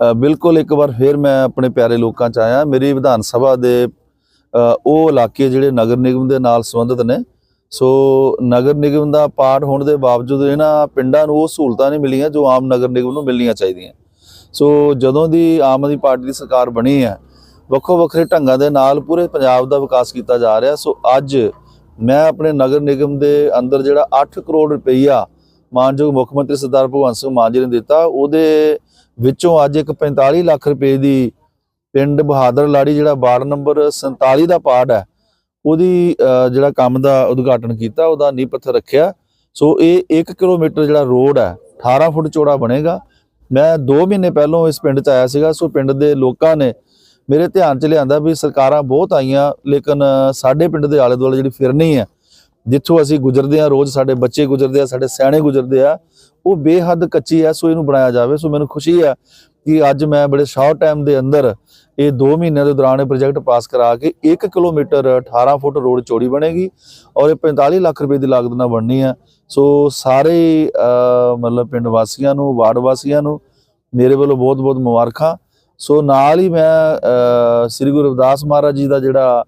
ਬਿਲਕੁਲ ਇੱਕ ਵਾਰ ਫਿਰ ਮੈਂ ਆਪਣੇ ਪਿਆਰੇ ਲੋਕਾਂ ਚ ਆਇਆ। ਮੇਰੀ ਵਿਧਾਨ ਸਭਾ ਦੇ ਉਹ ਇਲਾਕੇ ਜਿਹੜੇ ਨਗਰ ਨਿਗਮ ਦੇ ਨਾਲ ਸੰਬੰਧਿਤ ਨੇ। ਸੋ ਨਗਰ ਨਿਗਮ ਦਾ ਪਾਰਟ ਹੋਣ ਦੇ ਬਾਵਜੂਦ ਇਹਨਾਂ ਪਿੰਡਾਂ ਨੂੰ ਉਹ ਸਹੂਲਤਾਂ ਨਹੀਂ ਮਿਲੀਆਂ ਜੋ ਆਮ ਨਗਰ ਨਿਗਮ ਨੂੰ ਮਿਲਣੀਆਂ ਚਾਹੀਦੀਆਂ। ਸੋ ਜਦੋਂ ਦੀ ਆਮ ਆਦਮੀ ਪਾਰਟੀ ਦੀ ਸਰਕਾਰ ਬਣੀ ਹੈ, ਵੱਖੋ ਵੱਖਰੇ ਢੰਗਾਂ ਦੇ ਨਾਲ ਪੂਰੇ ਪੰਜਾਬ ਦਾ ਵਿਕਾਸ ਕੀਤਾ ਜਾ ਰਿਹਾ। ਸੋ ਅੱਜ ਮੈਂ ਆਪਣੇ ਨਗਰ ਨਿਗਮ ਦੇ ਅੰਦਰ ਜਿਹੜਾ 8 ਕਰੋੜ ਰੁਪਈਆ ਮਾਨਯੋਗ ਮੁੱਖ ਮੰਤਰੀ ਸਰਦਾਰ ਭਗਵੰਤ ਸਿੰਘ ਮਾਨ ਜੀ ਨੇ ਦਿੱਤਾ, ਉਹਦੇ ਵਿੱਚੋਂ ਅੱਜ ਇੱਕ 45 ਲੱਖ ਰੁਪਏ ਦੀ ਪਿੰਡ ਬਹਾਦਰ ਲਾੜੀ ਜਿਹੜਾ ਵਾਰਡ ਨੰਬਰ 47 ਦਾ ਪਾਰਟ ਹੈ, ਉਹਦੀ ਜਿਹੜਾ ਕੰਮ ਦਾ ਉਦਘਾਟਨ ਕੀਤਾ, ਉਹਦਾ ਨੀਂਹ ਪੱਥਰ ਰੱਖਿਆ। ਸੋ ਇਹ 1 ਕਿਲੋਮੀਟਰ ਜਿਹੜਾ ਰੋਡ ਹੈ 18 ਫੁੱਟ ਚੌੜਾ ਬਣੇਗਾ। ਮੈਂ 2 ਮਹੀਨੇ ਪਹਿਲਾਂ ਇਸ ਪਿੰਡ 'ਚ ਆਇਆ ਸੀਗਾ, ਸੋ ਪਿੰਡ ਦੇ ਲੋਕਾਂ ਨੇ ਮੇਰੇ ਧਿਆਨ 'ਚ ਲਿਆਂਦਾ ਵੀ ਸਰਕਾਰਾਂ ਬਹੁਤ ਆਈਆਂ, ਲੇਕਿਨ ਸਾਡੇ ਪਿੰਡ ਦੇ ਆਲੇ ਦੁਆਲੇ ਜਿਹੜੀ ਫਿਰਨੀ ਹੈ ਜਿੱਥੋਂ ਅਸੀਂ ਗੁਜ਼ਰਦੇ ਆ ਰੋਜ਼ ਸਾਡੇ ਬੱਚੇ ਗੁਜ਼ਰਦੇ ਆ, ਸਾਡੇ ਸਿਆਣੇ ਗੁਜ਼ਰਦੇ ਆ, ਉਹ ਬੇਹੱਦ ਕੱਚੀ ਆ ਸੋ ਇਹਨੂੰ ਬਣਾਇਆ ਜਾਵੇ, ਸੋ ਮੈਨੂੰ ਖੁਸ਼ੀ ਆ ਕਿ ਅੱਜ ਮੈਂ ਬੜੇ ਸ਼ਾਰਟ ਟਾਈਮ ਦੇ ਅੰਦਰ ਇਹ 2 ਮਹੀਨਿਆਂ ਦੇ ਦੌਰਾਨ ਇਹ ਪ੍ਰੋਜੈਕਟ ਪਾਸ ਕਰਾ ਕੇ 1 ਕਿਲੋਮੀਟਰ 18 ਫੁੱਟ ਰੋਡ ਚੌੜੀ ਬਣੇਗੀ ਔਰ ਇਹ 45 ਲੱਖ ਰੁਪਏ ਦੀ ਲਾਗਤ ਨਾਲ ਬਣਨੀ ਹੈ ਸੋ ਸਾਰੇ ਮਤਲਬ ਪਿੰਡ ਵਾਸੀਆਂ ਨੂੰ, ਵਾਰਡ ਵਾਸੀਆਂ ਨੂੰ ਮੇਰੇ ਵੱਲੋਂ ਬਹੁਤ ਬਹੁਤ ਮੁਬਾਰਕਾਂ। ਸੋ ਨਾਲ ਹੀ ਮੈਂ ਸ੍ਰੀ ਗੁਰੂ ਰਵਿਦਾਸ ਮਹਾਰਾਜ ਜੀ ਦਾ ਜਿਹੜਾ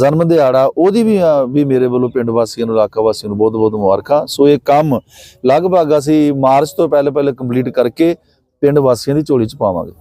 ਜਨਮ ਦਿਹਾੜਾ, ਉਹਦੀ ਵੀ ਵੀ ਮੇਰੇ ਵੱਲੋਂ ਪਿੰਡ ਵਾਸੀਆਂ ਨੂੰ, ਇਲਾਕਾ ਵਾਸੀਆਂ ਨੂੰ ਬਹੁਤ ਬਹੁਤ ਮੁਬਾਰਕਾਂ। ਸੋ ਇਹ ਕੰਮ ਲਗਭਗ ਅਸੀਂ ਮਾਰਚ ਤੋਂ ਪਹਿਲੇ ਪਹਿਲੇ ਕੰਪਲੀਟ ਕਰਕੇ ਪਿੰਡ ਵਾਸੀਆਂ ਦੀ ਝੋਲੀ ਚ ਪਾਵਾਂਗੇ।